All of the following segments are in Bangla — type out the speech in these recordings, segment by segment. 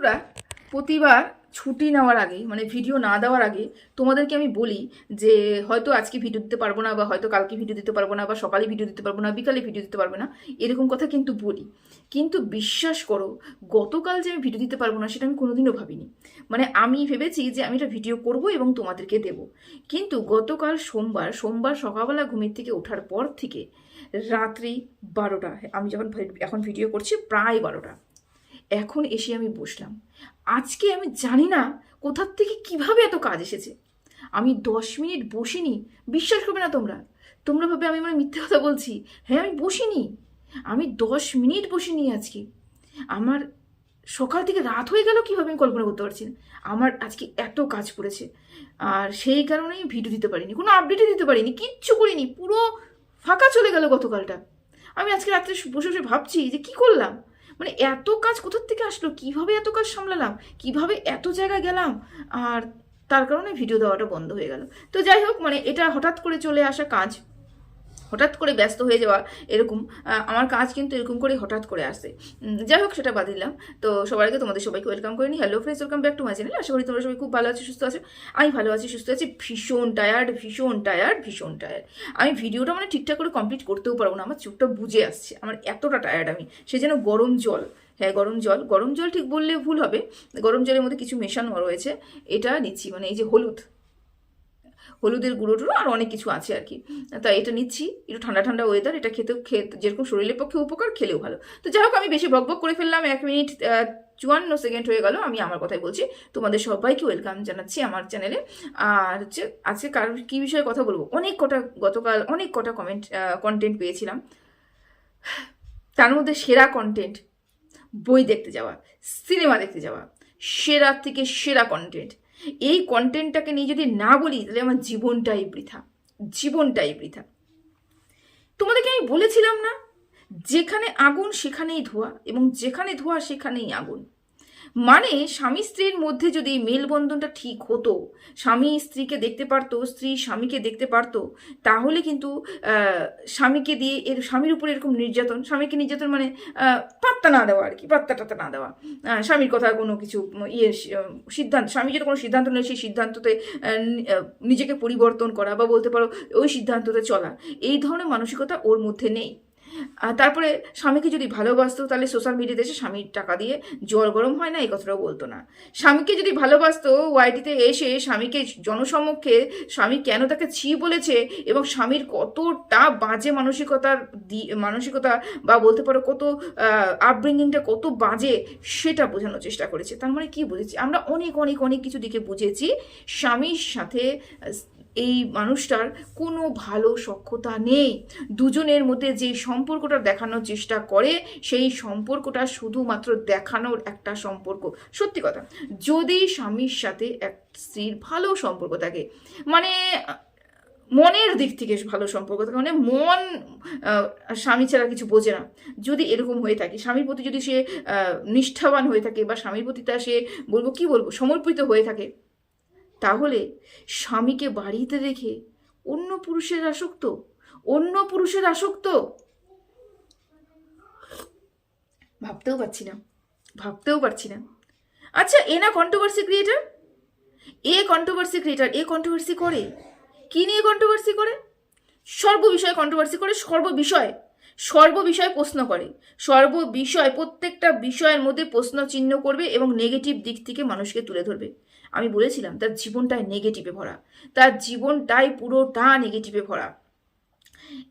বন্ধুরা, প্রতিবার ছুটি নেওয়ার আগে মানে ভিডিও না দেওয়ার আগে, তোমাদেরকে আমি বলি যে, হয়তো আজকে ভিডিও দিতে পারব না বা হয়তো কালকে ভিডিও দিতে পারব না বা সকালে ভিডিও দিতে পারব না, বিকালে ভিডিও দিতে পারব না, এরকম কথা কিন্তু বলি। কিন্তু বিশ্বাস করো, গতকাল যে আমি ভিডিও দিতে পারব না, সেটা আমি কোনোদিনও ভাবিনি। মানে আমি ভেবেছি যে আমি এটা ভিডিও করব এবং তোমাদেরকে দেব। কিন্তু গতকাল সোমবার সোমবার সকালবেলা ঘুমের থেকে ওঠার পর থেকে রাত্রি বারোটা, আমি যখন এখন ভিডিও করছি, প্রায় বারোটা। এখন এসে আমি বসলাম। আজকে আমি জানি না কোথার থেকে কীভাবে এত কাজ এসেছে। আমি দশ মিনিট বসিনি, বিশ্বাস করবে না তোমরা। তোমরা ভাবে আমি মানে মিথ্যে কথা বলছি। হ্যাঁ আমি বসিনি। আমি দশ মিনিট বসিনি আজকে। আমার সকাল থেকে রাত হয়ে গেল কীভাবে আমি কল্পনা করতে পারছি না। আমার আজকে এত কাজ পড়েছে। আর সেই কারণে আমি ভিডিও দিতে পারিনি, কোনো আপডেটই দিতে পারিনি, কিচ্ছু করিনি, পুরো ফাঁকা চলে গেল গতকালটা। আমি আজকে রাত্রে বসে বসে ভাবছি যে কি করলাম? মানে এত কাজ কোথার থেকে আসলো? কীভাবে এত কাজ সামলালাম? কীভাবে এত জায়গা গেলাম? আর তার কারণে ভিডিও দেওয়াটা বন্ধ হয়ে গেল। তো যাই হোক মানে এটা হঠাৎ করে চলে আসা কাজ হঠাৎ করে ব্যস্ত হয়ে যাওয়া এরকম আমার কাজ কিন্তু এরকম করে হঠাৎ করে আসে। যাই হোক, সেটা বাদ দিলাম। তো সবার আগে তোমাদের সবাইকে ওয়েলকাম করে নি। Hello friends welcome back to my channel আশা করি তোমরা সবাই খুব ভালো আছো, সুস্থ আছো। আমি ভালো আছি, সুস্থ আছি, ভীষণ টায়ার্ড ভীষণ টায়ার্ড ভীষণ টায়ার্ড আমি ভিডিওটা মানে ঠিকঠাক করে কমপ্লিট করতেও পারব না, আমার চোখটা বুঝে আসছে। আমার এতটা টায়ার্ড আমি। সে যেন গরম জল। হ্যাঁ গরম জল। গরম জল ঠিক বললে ভুল হবে। গরম জলের মধ্যে কিছু মেশানো রয়েছে। এটা নিচ্ছি মানে এই যে হলুদ। হলুদের গুঁড়ো টুড়ো আর অনেক কিছু আছে আর কি। তা এটা নিচ্ছি, একটু ঠান্ডা ঠান্ডা ওয়েদার এটা খেতেও খেতে যেরকম শরীরের পক্ষে উপকার, খেলেও ভালো। তো যাই হোক, আমি বেশি বক বক করে ফেললাম, এক মিনিট চুয়ান্ন সেকেন্ড হয়ে গেল, আমি আমার কথাই বলছি। তোমাদের সবাইকে ওয়েলকাম জানাচ্ছি আমার চ্যানেলে আর হচ্ছে, আজকে কার, কী বিষয়ে কথা বলব? অনেক কটা, গতকাল অনেক কটা কমেন্ট কন্টেন্ট পেয়েছিলাম। তার মধ্যে সেরা কন্টেন্ট বই দেখতে যাওয়া সিনেমা দেখতে যাওয়া, সেরা থেকে সেরা কন্টেন্ট এই কন্টেন্টটাকে নিয়ে যদি না বলি, তাহলে আমার জীবনটাই বৃথা। জীবনটাই বৃথা। তোমাদেরকে আমি বলেছিলাম না, যেখানে আগুন সেখানেই ধোয়া এবং যেখানে ধোয়া সেখানেই আগুন। মানে স্বামী স্ত্রীর মধ্যে যদি মেলবন্ধনটা ঠিক হতো, স্বামী স্ত্রীকে দেখতে পারতো, স্ত্রী স্বামীকে দেখতে পারতো, তাহলে কিন্তু স্বামীকে দিয়ে এর, স্বামীর উপর এরকম নির্যাতন, স্বামীকে নির্যাতন মানে পাত্তা না দেওয়া আর কি, পাত্তা টাত্তা না দেওয়া। স্বামীর কথা কোনো কিছু ইয়ে সিদ্ধান্ত, স্বামী যদি কোনো সিদ্ধান্ত নেয়, সেই সিদ্ধান্ততে নিজেকে পরিবর্তন করা বা বলতে পারো, ওই সিদ্ধান্ততে চলা, এই ধরনের মানসিকতা ওর মধ্যে নেই। আর তারপরে স্বামীকে যদি ভালোবাসতো, তাহলে সোশ্যাল মিডিয়াতে এসে স্বামীর টাকা দিয়ে জল গরম হয় না, এই কথাটাও বলতো না। স্বামীকে যদি ভালোবাসতো ওয়াইটিতে এসে স্বামীকে জনসমক্ষে স্বামী কেন তাকে ছি বলেছে এবং স্বামীর কতটা বাজে মানসিকতার মানসিকতা বা বলতে পারো কত আপব্রিঙ্গিংটা কত বাজে সেটা বোঝানোর চেষ্টা করেছে। তার মানে কি বুঝেছি? আমরা অনেক অনেক অনেক কিছু দিকে বুঝেছি স্বামীর সাথে এই মানুষটার কোনো ভালো সক্ষতা নেই। দুজনের মধ্যে যে সম্পর্কটা দেখানোর চেষ্টা করে, সেই সম্পর্কটা শুধুমাত্র দেখানোর একটা সম্পর্ক। সত্যি কথা, যদি স্বামীর সাথে এক স্ত্রীর ভালো সম্পর্ক থাকে মানে মনের দিক থেকে ভালো সম্পর্ক থাকে মানে মন স্বামী ছাড়া কিছু বোঝে না। যদি এরকম হয়ে থাকে, স্বামীর প্রতি যদি সে নিষ্ঠাবান হয়ে থাকে বা স্বামীর প্রতি তা সে, বলব কি বলব, সমর্পিত হয়ে থাকে তাহলে স্বামীকে বাড়িতে রেখে অন্য পুরুষের আসক্ত? অন্য পুরুষের আসক্ত? ভাবতেও পারছি না। ভাবতেও পারছি না। আচ্ছা এ না কন্ট্রোভার্সি ক্রিয়েটার এ কন্ট্রোভার্সি ক্রিয়েটার এ কন্ট্রোভার্সি করে? কি নিয়ে কন্ট্রোভার্সি করে? সর্ব বিষয়ে কন্ট্রোভার্সি করে সর্ব বিষয়ে সর্ব বিষয়ে প্রশ্ন করে। সর্ব বিষয় প্রত্যেকটা বিষয়ের মধ্যে প্রশ্ন চিহ্ন করবে এবং নেগেটিভ দিক থেকে মানুষকে তুলে ধরবে। আমি বলেছিলাম, তার জীবনটাই নেগেটিভে ভরা। তার জীবনটাই পুরোটা নেগেটিভে ভরা।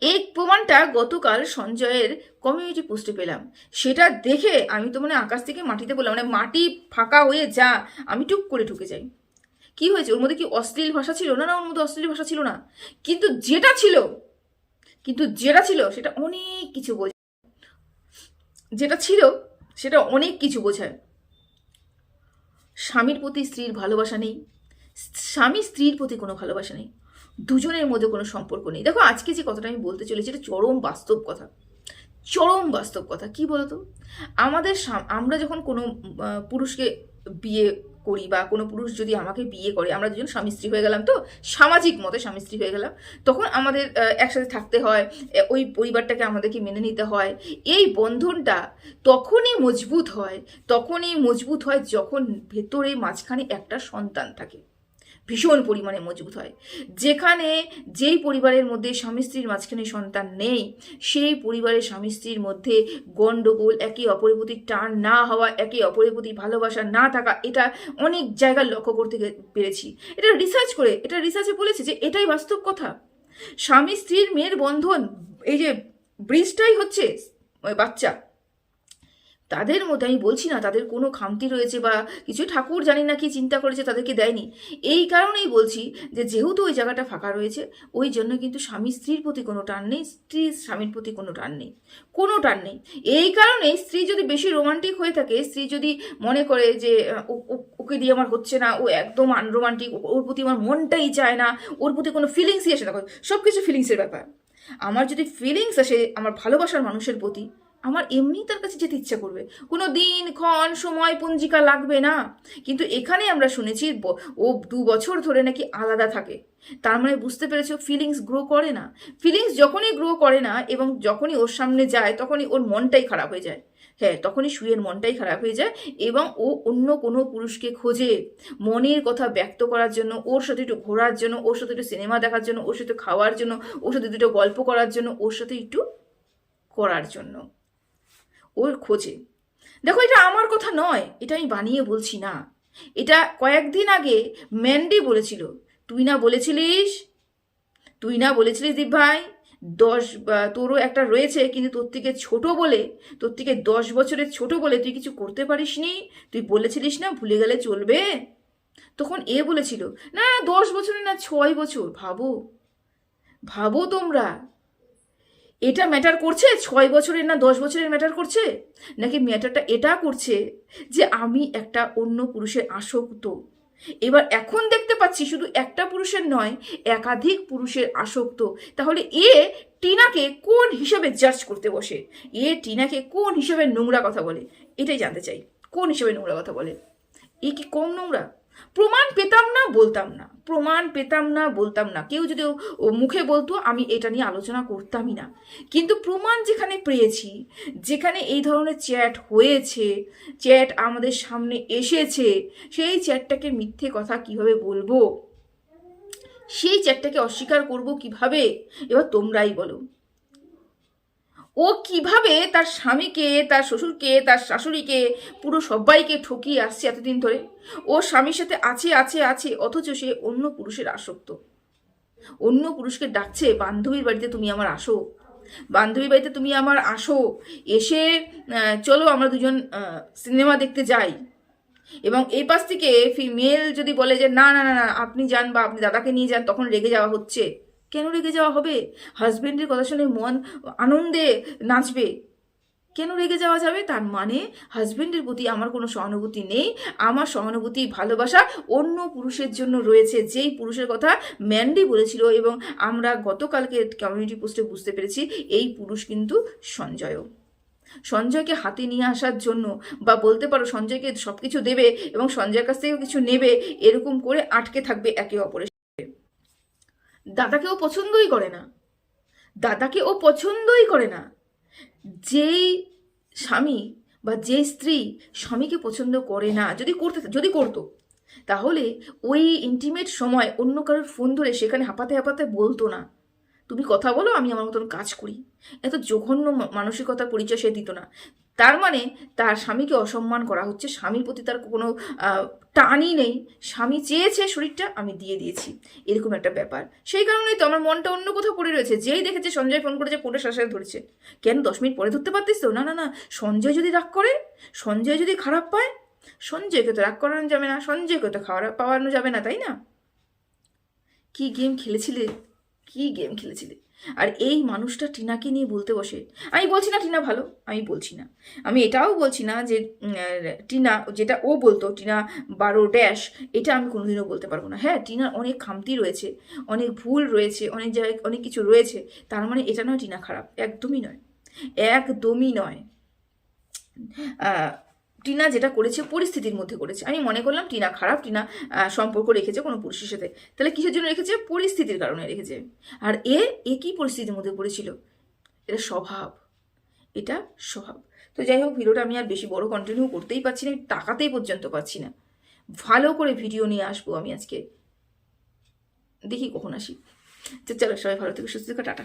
এই প্রমাণটা গতকাল সঞ্জয়ের কমিউনিটি পোস্টে পেলাম। সেটা দেখে আমি তো মানে আকাশ থেকে মাটিতে বললাম মানে মাটি ফাঁকা হয়ে যা, আমি টুক করে ঢুকে যাই। কি হয়েছে? ওর মধ্যে কি অশ্লীল ভাষা ছিল? না না, ওর মধ্যে অশ্লীল ভাষা ছিল না। কিন্তু যেটা ছিল, কিন্তু যেটা ছিল, সেটা অনেক কিছু বোঝায়। যেটা ছিল, সেটা অনেক কিছু বোঝায়। স্বামীর প্রতি স্ত্রীর ভালোবাসা নেই। স্বামী স্ত্রীর প্রতি কোনো ভালোবাসা নেই। দুজনের মধ্যে কোনো সম্পর্ক নেই। দেখো, আজকে যে কথাটা আমি বলতে চলেছি, এটা চরম বাস্তব কথা। চরম বাস্তব কথা। কি বলতো? আমাদের আমরা যখন কোনো পুরুষকে বিয়ে করি বা কোনো পুরুষ যদি আমাকে বিয়ে করে, আমরা দুজন স্বামী স্ত্রী হয়ে গেলাম তো, সামাজিক মতে স্বামী স্ত্রী হয়ে গেলাম, তখন আমাদের একসাথে থাকতে হয় ওই পরিবারটাকে আমাদেরকে মেনে নিতে হয়। এই বন্ধনটা তখনই মজবুত হয়, তখনই মজবুত হয় যখন ভেতরে মাঝখানে একটা সন্তান থাকে। ভীষণ পরিমাণে মজবুত হয়। যেখানে যেই পরিবারের মধ্যে স্বামী স্ত্রীর মাঝখানে সন্তান নেই, সেই পরিবারের স্বামী স্ত্রীর মধ্যে গণ্ডগোল একে অপরের প্রতি টান না হওয়া, একে অপরের প্রতি ভালোবাসা না থাকা, এটা অনেক জায়গায় লক্ষ্য করতে পেরেছি। এটা রিসার্চ করে, এটা রিসার্চে বলেছে যে এটাই বাস্তব কথা। স্বামী স্ত্রীর মেয়ের বন্ধন, এই যে ব্রিজটাই হচ্ছে, ওই বাচ্চা। তাদের মধ্যে, আমি বলছি না তাদের কোনো খামতি রয়েছে বা কিছু, ঠাকুর জানি না কি চিন্তা করেছে তাদেরকে দেয়নি। এই কারণেই বলছি যে যেহেতু ওই জায়গাটা ফাঁকা রয়েছে, ওই জন্য কিন্তু স্বামী স্ত্রীর প্রতি কোনো টান নেই, স্ত্রী স্বামীর প্রতি কোনো টান নেই, কোনো টান নেই। এই কারণেই স্ত্রী যদি বেশি রোমান্টিক হয়ে থাকে, স্ত্রী যদি মনে করে যে ওকে দিয়ে আমার হচ্ছে না, ও একদম আনরোমান্টিক ওর প্রতি আমার মনটাই চায় না, ওর প্রতি কোনো ফিলিংসই আসে না সব কিছু ফিলিংসের ব্যাপার। আমার যদি ফিলিংস আসে, আমার ভালোবাসার মানুষের প্রতি আমার এমনি তার কাছে যেতে ইচ্ছা করবে। কোনো দিন, ক্ষণ, সময়, পঞ্জিকা লাগবে না। কিন্তু এখানে আমরা শুনেছি ও দু বছর ধরে নাকি আলাদা থাকে। তার মানে বুঝতে পেরেছ ফিলিংস গ্রো করে না। ফিলিংস যখনই গ্রো করে না এবং যখনই ওর সামনে যায়, তখনই ওর মনটাই খারাপ হয়ে যায়। হ্যাঁ তখনই শুয়ের মনটাই খারাপ হয়ে যায় এবং ও অন্য কোনো পুরুষকে খোঁজে। মনের কথা ব্যক্ত করার জন্য, ওর সাথে একটু ঘোরার জন্য, ওর সাথে একটু সিনেমা দেখার জন্য, ওর সাথে খাওয়ার জন্য, ওর সাথে দুটো গল্প করার জন্য, ওর সাথে একটু করার জন্য। ওর খোঁজে। দেখো, এটা আমার কথা নয়, এটা আমি বানিয়ে বলছি না। এটা কয়েকদিন আগে ম্যান্ডি বলেছিল, তুই না বলেছিলিস, তুই না বলেছিলিস দীপ ভাই দশ তোরও একটা রয়েছে, কিন্তু তোর থেকে ছোট বলে, তোর থেকে দশ বছরের ছোট বলে তুই কিছু করতে পারিস নি তুই বলেছিলিস না, ভুলে গেলে চলবে? তখন এ বলেছিল, না, দশ বছরের না ছয় বছর, ভাবো। ভাবো তোমরা এটা ম্যাটার করছে? ছয় বছরের না দশ বছরের ম্যাটার করছে? নাকি ম্যাটারটা এটা করছে যে আমি একটা অন্য পুরুষের আসক্ত? এবার এখন দেখতে পাচ্ছি শুধু একটা পুরুষের নয়, একাধিক পুরুষের আসক্ত। তাহলে এ টিনাকে কোন হিসাবে জাজ করতে বসে? এ টিনাকে কোন হিসাবে নোংরা কথা বলে? এটাই জানতে চাই। কোন হিসাবে নোংরা কথা বলে? এ কি কম নোংরা? প্রমাণ পেতাম না, বলতাম না। প্রমাণ পেতাম না, বলতাম না। কেউ যদি মুখে বলতো, আমি এটা নিয়ে আলোচনা করতামই না। কিন্তু প্রমাণ যেখানে পেয়েছি, যেখানে এই ধরনের চ্যাট হয়েছে, চ্যাট আমাদের সামনে এসেছে, সেই চ্যাটটাকে মিথ্যে কথা কীভাবে বলব? সেই চ্যাটটাকে অস্বীকার করব কীভাবে? এবার তোমরাই বলো। ও কীভাবে তার স্বামীকে, তার শ্বশুরকে, তার শাশুড়িকে, পুরো সবাইকে ঠকিয়ে আসছে এতদিন ধরে? ও স্বামীর সাথে আছে আছে আছে, অথচ সে অন্য পুরুষের আসক্ত। অন্য পুরুষকে ডাকছে, বান্ধবীর বাড়িতে তুমি আমার আসো। বান্ধবীর বাড়িতে তুমি আমার আসো। এসে চলো আমরা দুজন সিনেমা দেখতে যাই। এবং এই পাশ থেকে ফিমেল যদি বলে যে না না না, আপনি যান বা আপনি দাদাকে নিয়ে যান, তখন রেগে যাওয়া হচ্ছে। কেন রেগে যাওয়া হবে? হাজবেন্ডের কথা শুনে মন আনন্দে নাচবে। কেন রেগে যাওয়া যাবে? তার মানে হাজবেন্ডের প্রতি আমার কোনো সহানুভূতি নেই। আমার সহানুভূতি, ভালোবাসা অন্য পুরুষের জন্য রয়েছে। যেই পুরুষের কথা ম্যান্ডি বলেছিল এবং আমরা গতকালকে কমিউনিটি পোস্টে বুঝতে পেরেছি, এই পুরুষ কিন্তু সঞ্জয়ও। সঞ্জয়কে হাতে নিয়ে আসার জন্য বা বলতে পারো সঞ্জয়কে সব কিছু দেবে এবং সঞ্জয়ের কাছ থেকেও কিছু নেবে, এরকম করে আটকে থাকবে একে অপরের। দাদাকে ও পছন্দই করে না। দাদাকে ও পছন্দই করে না। যেই স্বামী বা যে স্ত্রী স্বামীকে পছন্দ করে না, যদি করতে যদি করতো, তাহলে ওই ইন্টিমেট সময় অন্য কারোর ফোন ধরে সেখানে হাঁপাতে হাঁপাতে বলতো না, তুমি কথা বলো, আমি আমার মতন কাজ করি। এত জঘন্য মানসিকতার পরিচয় সে দিত না। তার মানে তার স্বামীকে অসম্মান করা হচ্ছে। স্বামীর প্রতি তার কোনো টানই নেই। স্বামী চেয়েছে শরীরটা, আমি দিয়ে দিয়েছি। এরকম একটা ব্যাপার। সেই কারণেই তো আমার মনটা অন্য কোথাও পড়ে রয়েছে। যেই দেখেছে, সঞ্জয় ফোন করেছে ফোনটা শাসায় ধরেছে। কেন, দশ মিনিট পরে ধরতে পারতিস তো? না না না। সঞ্জয় যদি রাগ করে, সঞ্জয় যদি খারাপ পায়, সঞ্জয়কে তো রাগ করানো যাবে না। সঞ্জয়কে তো খাওয়া পাওয়ানো যাবে না, তাই না? কি গেম খেলেছিলে? কি গেম খেলেছিলে? আর এই মানুষটা টিনাকে নিয়ে বলতে বসে, আমি বলছি না টিনা ভালো, আমি বলছি না। আমি এটাও বলছি না যে টিনা, যেটা ও বলতো, টিনা বারো ড্যাশ এটা আমি কোনোদিনও বলতে পারব না। হ্যাঁ টিনার অনেক খামতি রয়েছে, অনেক ভুল রয়েছে, অনেক জায়গায় অনেক কিছু রয়েছে, তার মানে এটা নয় টিনা খারাপ, একদমই নয় একদমই নয়। টিনা যেটা করেছে, পরিস্থিতির মধ্যে করেছে। আমি মনে করলাম টিনা খারাপ, টিনা সম্পর্ক রেখেছে কোনো পুরুষের সাথে। তাহলে কিসের জন্য রেখেছে? পরিস্থিতির কারণে রেখেছে। আর এ এ কী পরিস্থিতির মধ্যে পড়েছিল? এটা স্বভাব। এটা স্বভাব। তো যাই হোক, ভিডিওটা আমি আর বেশি বড় কন্টিনিউ করতেই পারছি না টাকাতেই পর্যন্ত পাচ্ছি না। ভালো করে ভিডিও নিয়ে আসব আমি আজকে। দেখি কখন আসি। চলো, সবাই ভালো থেকে, সুস্থ থাকা, টাটা।